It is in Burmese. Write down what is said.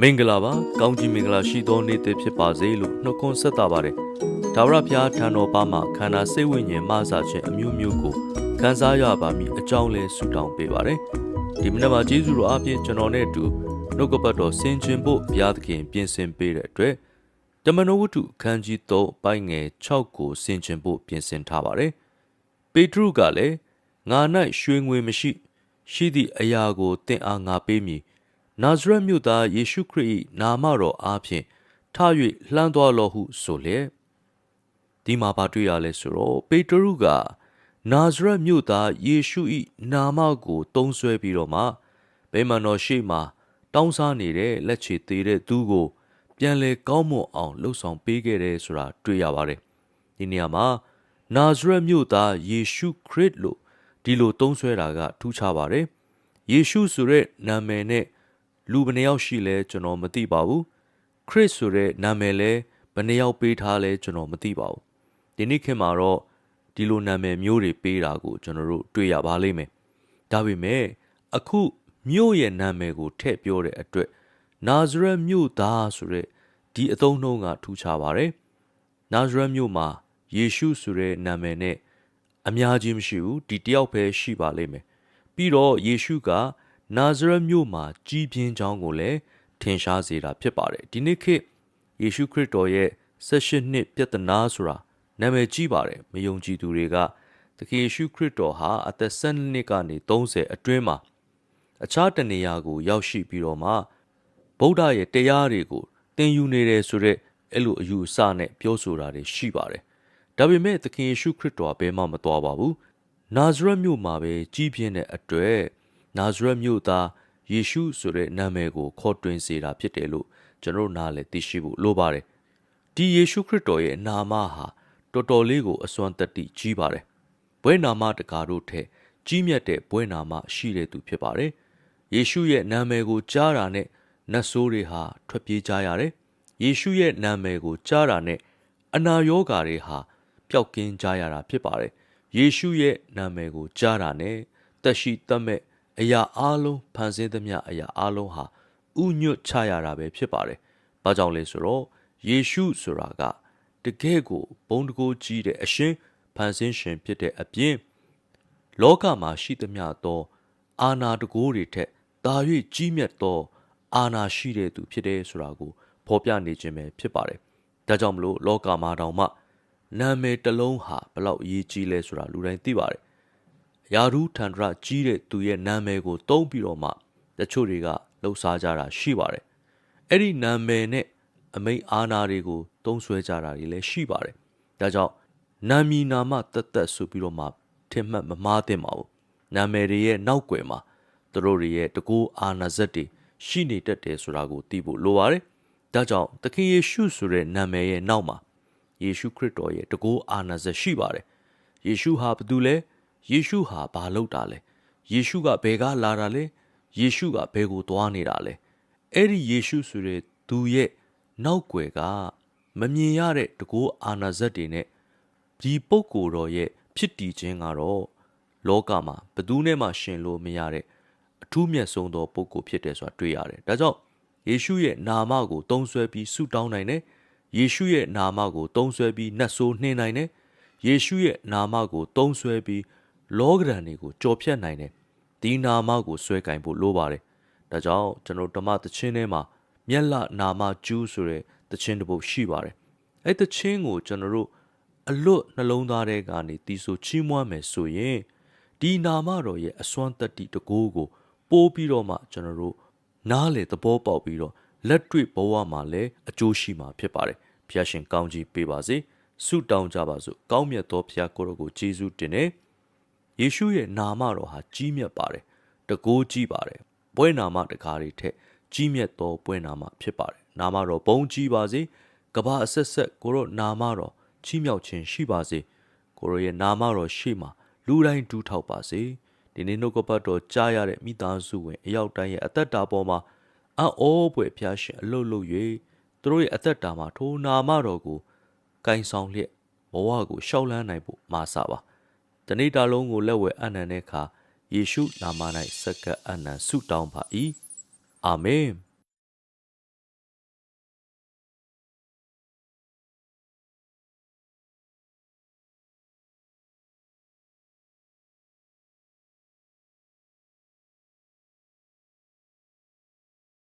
မင်္ဂလာပါကောင်းကြီးမင်္ဂလာရှိသောနေ့တစ်ဖြစ်ပါစေလို့နှုတ်ခွန်းဆက်တာပါတယ်ဒါဝရဖျားထံတော်ပါမှာခန္ဓာစိတ်ဝိညာဉ်မဆခြင်းအမျိုးမျိုးကိုခံစားရပါမည်အကြောင်းလဲဆုတောင်းပေးပါတယ်ဒီမနေ့မှာကျေးဇူးတော်အပြင်ကျွန်တော်နဲ့အတူနှုတ်ကပတ်တော်ဆင်ခြင်ဖို့ဘုရားသခင်ပြင်ဆင်ပေးတဲ့အတွက်တမန်တော်ဝတ္ထုအခန်းကြီး3ပိုင်းငယ်6ကိုဆင်ခြင်ဖို့ပြင်ဆင်ထားပါတယ်ပေတရုကလည်းငါ၌ရွှေငွေမရှိ ရှိသည့်အရာကိုသင်အားငါပေးမည် နာဇရက်မြို့သားယေရှုခရစ်၏နာမတော်အားဖြင့်ထ၍လှမ်းသွားလော့ဟုဆိုလျက်ဒီမှာပါတွေ့ရလဲဆိုတော့ပေတရုကနာဇရက်မြို့သားယေရှု၏နာမကိုသုံးဆွဲပြီးတော့မှဗိမာန်တော်ရှိမှတောင်းစားနေတဲ့လက်ချေသေးတဲ့သူကို ပြန်လဲကောင်းမွန်အောင်လှုပ်ဆောင်ပေးခဲ့တယ်ဆိုတာတွေ့ရပါတယ်ဒီနေရာမှာနာဇရက်မြို့သားယေရှုခရစ်လို့ဒီလိုသုံးဆွဲတာကထူးခြားပါတယ်ယေရှုဆိုတဲ့နာမည်နဲ့ လူဘယ်နှယောက်ရှိလဲကျွန်တော်မသိပါဘူးခရစ်ဆိုတဲ့နာမည်လဲဘယ်နှယောက်ပေးထားလဲကျွန်တော်မသိပါဘူးဒီနေ့ခေတ်မှာတော့ဒီလိုနာမည်မျိုးတွေပေးတာကိုကျွန်တော်တို့တွေ့ရပါလိမ့်မယ်ဒါပေမဲ့အခုမြို့ရဲ့နာမည်ကိုထည့်ပြောတဲ့အတွက်နာဇရက်မြို့သားဆိုတဲ့ဒီအသုံးနှုန်းကထူးခြားပါတယ်နာဇရက်မြို့မှာယေရှုဆိုတဲ့နာမည်နဲ့အများကြီးမရှိဘူးဒီတယောက်ပဲရှိပါလိမ့်မယ်ပြီးတော့ယေရှုက နာဇရက်မြို့မှာကြီးပြင်းကြောင်းကိုလည်းထင်ရှားစေတာဖြစ်ပါတယ်ဒီနေ့ခေတ်ယေရှုခရစ်တော်ရဲ့16နှစ်ပြဿနာဆိုတာနာမည်ကြီးပါတယ်မယုံကြည်သူတွေကသခင်ယေရှုခရစ်တော်ဟာအသက်12နှစ်ကနေ30အတွင်းမှာအခြားတနေရာကို ရောက်ရှိပြီးတော့မှဗုဒ္ဓရဲ့တရားတွေကိုသင်ယူနေတယ်ဆိုတော့အဲ့လိုအယူအဆနဲ့ပြောဆိုတာတွေရှိပါတယ်ဒါပေမဲ့သခင်ယေရှုခရစ်တော်ဘယ်မှမသွားပါဘူးနာဇရက်မြို့မှာပဲကြီးပြင်းတဲ့အတွက် နာဇရက်မြို့သားယေရှုဆိုတဲ့နာမည်ကိုခေါ်တွင်စေတာဖြစ်တယ်လို့ကျွန်တော်နားလည်သိရှိဖို့လိုပါတယ်ဒီယေရှုခရစ်တော်ရဲ့နာမဟာတော်တော်လေးကိုအစွမ်းတတ္တိကြီးပါတယ်ဘွဲနာမတကားတို့ထက်ကြီးမြတ်တဲ့ဘွဲနာမရှိတဲ့သူဖြစ်ပါတယ်ယေရှုရဲ့နာမည်ကိုကြားတာနဲ့နတ်ဆိုးတွေဟာထွက်ပြေးကြရတယ်ယေရှုရဲ့နာမည်ကိုကြားတာနဲ့အနာရောဂါတွေဟာပျောက်ကင်းကြရတာဖြစ်ပါတယ်ယေရှုရဲ့နာမည်ကိုကြားတာနဲ့တက်ရှိတတ်မဲ့ အရာအလုံးဖန်ဆင်းသမျှအရာအလုံးဟာဥညွတ်ချရတာပဲဖြစ်ပါတယ်။ဘာကြောင့်လဲဆိုတော့ယေရှုဆိုတာကတကယ့်ကိုဘုံတကိုးကြီးတဲ့အရှင်ဖန်ဆင်းရှင်ဖြစ်တဲ့အပြင်လောကမှာရှိသမျှသော အာနာတကိုးတွေထက်တာ၍ကြီးမြတ်သော အာနာရှိတဲ့သူဖြစ်တယ်ဆိုတာကိုဖော်ပြနေခြင်းပဲဖြစ်ပါတယ်။ဒါကြောင့်မလို့လောကမှာတောင်မှနာမည်တစ်လုံးဟာဘလောက်အရေးကြီးလဲဆိုတာလူတိုင်းသိပါတယ် ယာရုထန္ဒရကြီးတဲ့သူရဲ့နာမည်ကိုတုံးပြီးတော့မှတချို့တွေကလှုပ်ရှားကြတာရှိပါတယ်အဲ့ဒီနာမည်နဲ့အမိန်အာနာတွေကိုတုံးဆွဲကြတာတွေလည်းရှိပါတယ်ဒါကြောင့်နာမည်နာမတသက်ဆိုပြီးတော့မှထင်မှတ်မမှားသင့်ပါဘူးနာမည်တွေရဲ့နောက်ွယ်မှာသူတို့တွေရဲ့တကူအာနာဇက်တွေရှိနေတတ်တယ်ဆိုတာကိုသိဖို့လိုပါတယ်ဒါကြောင့်သခင်ယေရှုဆိုတဲ့နာမည်ရဲ့နောက်မှာယေရှုခရစ်တော်ရဲ့တကူအာနာဇက်ရှိပါတယ်ယေရှုဟာဘသူလဲ ယေရှုဟာဘာလုပ်တာလဲယေရှုကဘယ်ကလာတာလဲယေရှုကဘယ်ကိုသွားနေတာလဲအဲ့ဒီယေရှုဆိုတဲ့သူရဲ့နောက်ွယ်ကမမြင်ရတဲ့တကောအာနာဇက်တွေနဲ့ဒီပုဂ္ဂိုလ်တော်ရဲ့ဖြစ်တည်ခြင်းကတော့လောကမှာဘယ်သူနဲ့မှရှင်လို့မရတဲ့အထူးမြတ်ဆုံးသောပုဂ္ဂိုလ်ဖြစ်တယ်ဆိုတာတွေ့ရတယ်ဒါကြောင့်ယေရှုရဲ့နာမကိုသုံးဆွဲပြီးဆုတောင်းနိုင်တယ်ယေရှုရဲ့နာမကိုသုံးဆွဲပြီးနှက်ဆိုးနှင်းနိုင်တယ်ယေရှုရဲ့နာမကိုသုံးဆွဲပြီး လောကဓာန်တွေကိုကြော်ဖြတ်နိုင်တဲ့ဒီနာမကိုဆွဲကင်ဖို့လိုပါတယ်။ဒါကြောင့်ကျွန်တော်ဓမ္မသချင်းထဲမှာမျက်လနာမကျူးဆိုတဲ့သချင်းတစ်ပုဒ်ရှိပါတယ်။အဲ့သချင်းကိုကျွန်တော်တို့အလွတ်နှလုံးသားထဲကနေတီးဆိုချီးမွမ်းမယ်ဆိုရင်ဒီနာမတော်ရဲ့အစွမ်းတတ္တိတကိုးကိုပိုးပြီးတော့မှကျွန်တော်တို့နားလေသဘောပေါက်ပြီးတော့လက်တွေ့ဘဝမှာလည်းအကျိုးရှိမှာဖြစ်ပါတယ်။ဖျားရှင်ကောင်းကြီးပေးပါစေ။ဆုတောင်းကြပါစို့။ကောင်းမြတ်သောဖျားကိုယ်တော်ကိုကျေးဇူးတင်နေ။ယေ ရှုရဲ့နာမတော်ဟာကြီးမြတ်ပါတယ်တကိုးကြီးပါတယ်ပွဲနာမတကားတွေထက်ကြီးမြတ်သောပွဲနာမဖြစ်ပါတယ်နာမတော်ဘုံကြီးပါစေကဘာအဆက်ဆက်ကိုရောနာမတော်ချီးမြှောက်ခြင်းရှိပါစေကိုရောရဲ့နာမတော်ရှေ့မှာလူတိုင်းဒူးထောက်ပါစေဒီနေ့နှုတ်ကပတ်တော်ကြားရတဲ့မိသားစုဝင်အရောက်တိုင်းရဲ့အသက်တာပေါ်မှာအောပွဲဖျားရှင်အလုတ်လုတ်၍သူတို့ရဲ့အသက်တာမှာထိုနာမတော်ကိုကင်ဆောင်လျက်ဘဝကိုရှောက်လန်းနိုင်ဖို့မာစာပါ တနေ့တာလုံးကိုလက်ဝဲအနံတဲ့အခါယေရှုနာမ၌စက္ကပ်အနံဆုတောင်းပါ၏အာမင်